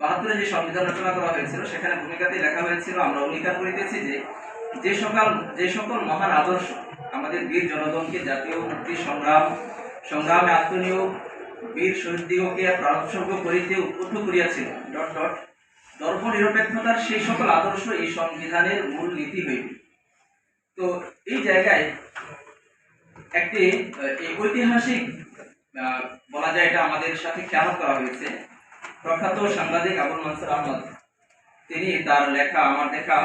বাহাত্তরে যে সংবিধান রচনা করা হয়েছিল, সেখানে ভূমিকাতে লেখা হয়েছিল, আমরা অঙ্গীকার করিতেছি যে যে সকল যে সকল মহান আদর্শ আমাদের বীর জনগণকে জাতীয় মুক্তি, সংগ্রাম, সংগ্রামে, আত্মনিয়োগ, বীর শহীদদিগকে প্রাণোৎসর্গ করিতে উদ্বুদ্ধ করিয়াছিল। ডট ডট ধর্ম নিরপেক্ষতার সেই সকল আদর্শ এই সংবিধানের মূল নীতি হইবে। তো এই জায়গায় একটি ঐতিহাসিক বলা যায় এটা আমাদের সাথে খেয়াল করা হয়েছে। প্রখ্যাত সাংবাদিক আবুল মানসুর আহমদ। তিনি তার লেখা, আমার দেখা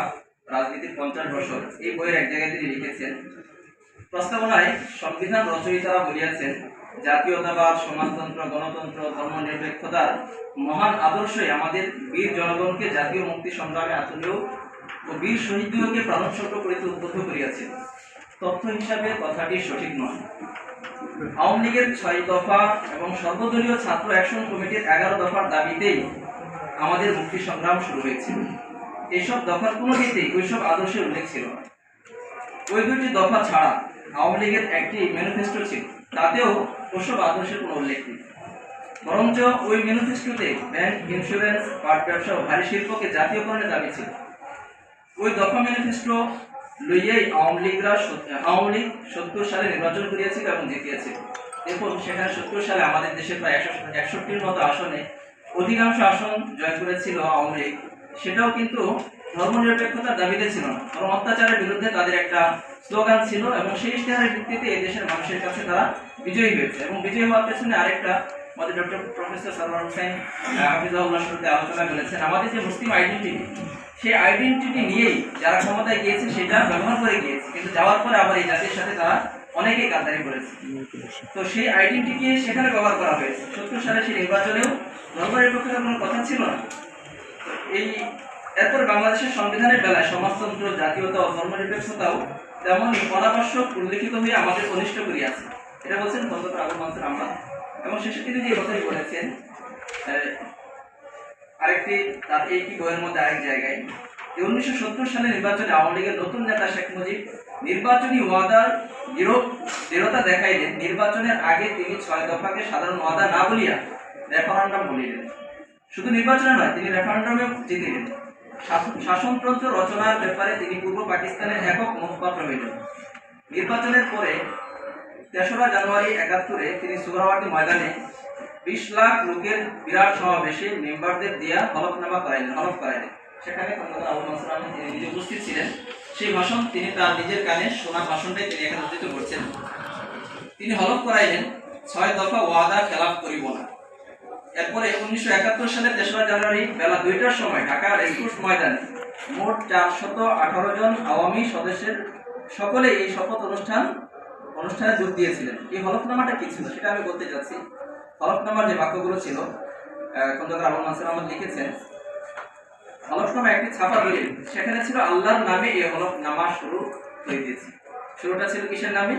রাজনীতির পঞ্চাশ বছর, এই বইয়ের এক জায়গায় তিনি লিখেছেন। প্রস্তাবনায় সংবিধান রচয়িতারা বলিয়াছেন, জাতীয়তাবাদ, সমাজতন্ত্র, গণতন্ত্র, ধর্মনিরপেক্ষতার মহান আদর্শই আমাদের বীর জনগণকে জাতীয় মুক্তি সংগ্রামে আত্মনিয়োগ ও বীর শহীদদিগকে প্রাণোৎসর্গ করিতে উদ্বুদ্ধ করিয়াছে। তথ্য হিসাবে কথাটি সঠিক নয়। আওয়ামী লীগের ছয় দফা এবং সর্বদলীয় ছাত্র অ্যাকশন কমিটির এগারো দফার দাবিতেই আমাদের মুক্তি সংগ্রাম শুরু হয়েছিল। এইসব দফার কোনোটিতেই ওইসব আদর্শের উল্লেখ ছিল ওই দুটি দফা ছাড়া আওয়ামী লীগের একটি ম্যানিফেস্টো ছিল, তাতেও ওসব আদর্শের কোনো উল্লেখ নেই। বরঞ্চ ওই ম্যানিফেস্টোতে ব্যাংক, ইন্স্যুরেন্স, পাট ব্যবসা ও ভারী শিল্পকে জাতীয়করণের দাবি ছিল। ওই দফা ম্যানিফেস্টো লইয়াই আওয়ামী লীগরা আওয়ামী লীগ সত্তর সালে নির্বাচন করিয়াছিল এবং জিতিয়েছিল দেখুন, সেখানে সত্তর সালে আমাদের দেশে প্রায় একশো একষট্টির মতো আসনে অধিকাংশ আসন জয় করেছিল আওয়ামী লীগ। সেটাও কিন্তু ধর্মনিরপেক্ষতার দাবিতে ছিল না। অত্যাচারের বিরুদ্ধে তাদের একটা স্লোগান ছিল এবং সেই ইশতেহারের ভিত্তিতে এই দেশের মানুষের কাছে তারা বিজয়ী হয়েছে এবং বিজয়ী হওয়ার পেছনে আরেকটা আমাদের ডক্টর প্রফেসর সালমান হোসেন হাফিজাউল্লাহ আলোচনা করেছেন। আমাদের যে মুসলিম আইডেন্টিটি সেই আইডেন্টিটি নিয়েই যারা ক্ষমতায় গিয়েছে সেটা ব্যবহার করে গিয়েছে। কিন্তু যাওয়ার পরে আবার এই জাতির সাথে তারা অনেকেই গাদ্দারি করেছে। তো সেই আইডেন্টিটি সেখানে ব্যবহার করা হয়েছে। সত্তর সালে সেই নির্বাচনেও ধর্মনিরপেক্ষতার কোনো কথা ছিল না। এই এরপর বাংলাদেশের সংবিধানের বেলায় সমাজতন্ত্র, জাতীয়তা ও ধর্মনিরপেক্ষতাও তেমন অনাবশ্যক উল্লেখিত হয়ে আমাদের অনিষ্ট করিয়াছে। এটা বলছেন খন্দকার আবুল মানসুর আহমদ। এবং শেষে তিনি যে কথাই বলেছেন আরেকটি, তার এই কি বইয়ের মধ্যে আরেক জায়গায়। যে উনিশশো সত্তর সালে নির্বাচনে আওয়ামী লীগের নতুন নেতা শেখ মুজিব নির্বাচনী ওয়াদার দৃঢ়- দৃঢ়তা দেখাইলেন। নির্বাচনের আগে তিনি ছয় দফাকে সাধারণ ওয়াদা না বলিয়া রেফারেন্ডাম বলিলেন। শুধু নির্বাচনে নয়, তিনি রেফারেন্ডামে জিতিলেন। শাসন- শাসনতন্ত্র রচনার ব্যাপারে তিনি পূর্ব পাকিস্তানের একক মুখপাত্র হইলেন। নির্বাচনের পরে তেসরা জানুয়ারি একাত্তরে তিনি সুহরাওয়ার্দী ময়দানে বিশ লাখ লোকের বিরাট সমাবেশে মেম্বারদের দিয়া হলফনামা করাইলেন হলফ করাইলেন সেখানে খন্দকার তিনি উপস্থিত ছিলেন, সেই ভাষণ তিনি তার নিজের কানে শোনা ভাষণটাই তিনি এখানে উদ্ধৃত করছেন। তিনি হলফ করাইলেন, ছয় দফা ওয়াদা খেলাফ করিব না। এরপরে উনিশশো একাত্তর সালের তেসরা জানুয়ারি বেলা দুইটার সময় ঢাকার রেসকোর্স ময়দানে মোট চারশত আঠারো জন আওয়ামী সদস্যের সকলে এই শপথ অনুষ্ঠান, অনুষ্ঠানে যোগ দিয়েছিলেন। এই হলফনামাটা কি ছিল সেটা আমি বলতে চাচ্ছি হলফনামার যে বাক্যগুলো ছিল খন্দকার আবুল মানসুর আহমদ লিখেছেন হলফনামা একটি ছাপা দলিল সেখানে ছিল আল্লাহর নামে এই শুরু হইতেছে শুরুটা ছিল কিসের নামে?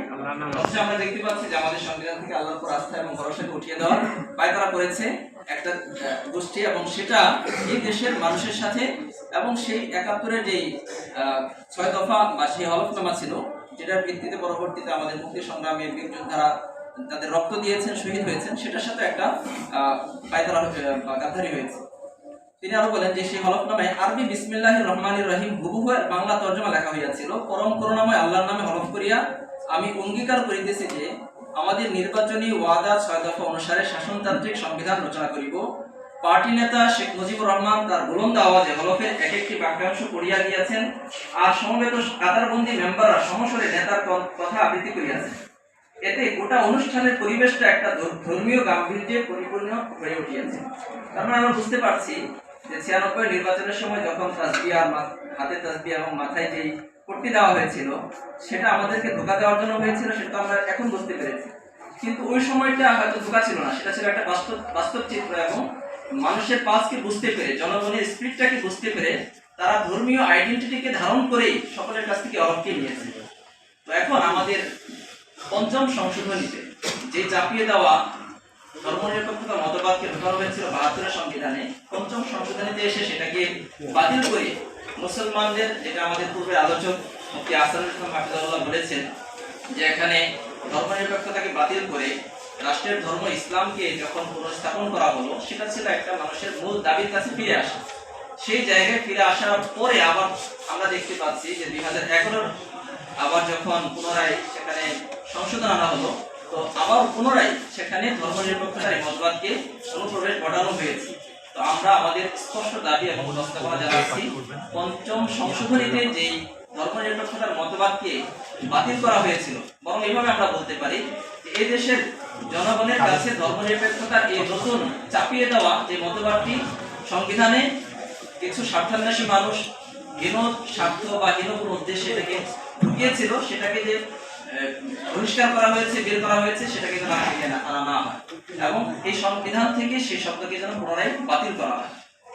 আমরা দেখতে পাচ্ছি যে আমাদের সংবিধান থেকে আল্লাহর উপর আস্থা এবং ভরসাকে উঠিয়ে দেওয়ার পায়তারা করেছে একটা গোষ্ঠী এবং সেটা এই দেশের মানুষের সাথে এবং সেই একাত্তরের যেই ছয় দফা বা সেই হলফনামা ছিল, যেটার ভিত্তিতে পরবর্তীতে আমাদের মুক্তি সংগ্রামে বীর যোদ্ধারা তাদের রক্ত দিয়েছেন, শহীদ হয়েছেন, সেটার সাথে একটা পায়তারা গাদ্দারি হয়েছে। তিনি আরও বলেন যে, সেই হলফনামায় আরবি বিসমিল্লাহ রহমান রহিম হুবহু বাংলা তর্জমা লেখা হইয়াছিল। পরম করুণাময় আল্লাহর নামে হলফ করিয়া আমি অঙ্গীকার করিতেছি যে, আমাদের নির্বাচনী ওয়াদা ছয় দফা অনুসারে শাসনতান্ত্রিক সংবিধান রচনা করিব। পার্টি নেতা শেখ মুজিবুর রহমান তার বুলন্দ আওয়াজে হলফের এক একটি বাক্যাংশ পড়িয়া গিয়াছেন আর সমবেত কাতারবন্দি মেম্বাররা সমস্বরে নেতার কথা আবৃত্তি করিয়াছেন। এতে গোটা অনুষ্ঠানের পরিবেশটা একটা ধর্মীয় গাম্ভীর্যে পরিপূর্ণ হয়ে উঠিয়াছে তার মানে আমরা বুঝতে পারছি যে ছিয়ানব্বই নির্বাচনের সময় যখন তাসবিয়া হাতে তাসবিয়া এবং মাথায় যেই পট্টি দেওয়া হয়েছিল, সেটা আমাদেরকে ধোকা দেওয়ার জন্য হয়েছিল, সেটা আমরা এখন বুঝতে পেরেছি। কিন্তু ওই সময়টা হয়তো ধোকা ছিল না, সেটা ছিল একটা বাস্তব বাস্তব চিত্র এবং মানুষের পাসকে বুঝতে পেরে, জনগণের স্পিরিটটাকে বুঝতে পেরে তারা ধর্মীয় আইডেন্টিটিকে ধারণ করেই সকলের কাছ থেকে অলপকে নিয়েছে। তো এখন আমাদের পঞ্চম সংশোধনীতে যে চাপিয়ে দেওয়া ধর্মনিরপেক্ষতা মতবাদকে ঢোকানো হয়েছিল বাহাত্তরের সংবিধানে, পঞ্চম সংশোধনীতে এসে সেটাকে বাতিল করে মুসলমানদের, যেটা আমাদের পূর্বের আলোচক মুফতি আসানুল ইসলাম হাফিজাউল্লাহ বলেছেন, যে এখানে ধর্মনিরপেক্ষতাকে বাতিল করে রাষ্ট্রের ধর্ম ইসলামকে যখন পুনঃস্থাপন করা হলো, সেটা ছিল একটা মানুষের মূল দাবির কাছে ফিরে আসা। সেই জায়গায় ফিরে আসার পরে আবার আমরা দেখতে পাচ্ছি যে দুই হাজার আবার যখন পুনরায় সেখানে সংশোধন আনা হলো। তো আবার পুনরায় সেখানে ধর্মনিরপেক্ষতার এই মতবাদকে অনুপ্রবেশ ঘটানো হয়েছে। তো আমরা আমাদের স্পষ্ট দাবি এবং উপস্থাপনা জানাচ্ছি, পঞ্চম সংশোধনীতে যেই ধর্মনিরপেক্ষতার মতবাদকে বাতিল করা হয়েছিল, বরং এইভাবে আমরা বলতে পারি যে এই দেশের জনগণের কাছে ধর্মনিরপেক্ষতার এই নতুন চাপিয়ে দেওয়া যে মতবাদটি, সংবিধানে কিছু স্বার্থান্বেষী মানুষ হীন স্বার্থ বা হীন কোনো উদ্দেশ্যে এটাকে ঢুকিয়েছিল, সেটাকে যে বহিষ্কার করা হয়েছে, বের করা হয়েছে, সেটাকে যেন আনা না হয়। এবং এই সংবিধান থেকে সেই শব্দকে যেন পুনরায় বাতিল করা হয়।